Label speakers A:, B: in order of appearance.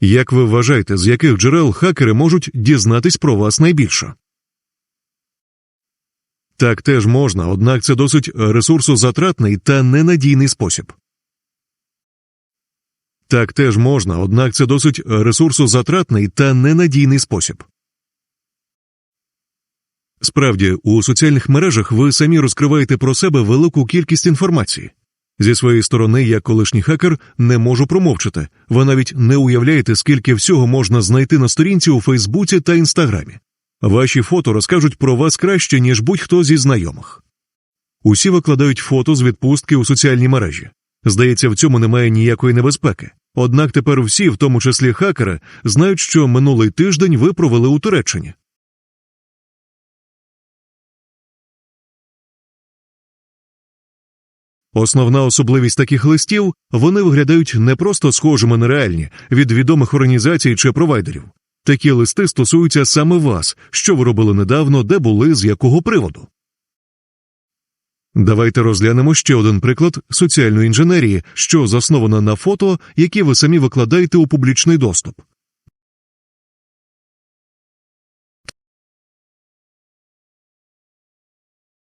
A: Як ви вважаєте, з яких джерел хакери можуть дізнатись про вас найбільше? Так теж можна, однак це досить ресурсозатратний та ненадійний спосіб. Так теж можна, однак це досить ресурсозатратний та ненадійний спосіб. Справді, у соціальних мережах ви самі розкриваєте про себе велику кількість інформації. Зі своєї сторони, як колишній хакер, не можу промовчати. Ви навіть не уявляєте, скільки всього можна знайти на сторінці у Фейсбуці та Інстаграмі. Ваші фото розкажуть про вас краще, ніж будь-хто зі знайомих. Усі викладають фото з відпустки у соціальні мережі. Здається, в цьому немає ніякої небезпеки. Однак тепер всі, в тому числі хакери, знають, що минулий тиждень ви провели у Туреччині. Основна особливість таких листів вони виглядають не просто схожими на реальні від відомих організацій чи провайдерів. Такі листи стосуються саме вас, що ви робили недавно, де були, з якого приводу. Давайте розглянемо ще один приклад соціальної інженерії, що заснована на фото, які ви самі викладаєте у публічний доступ.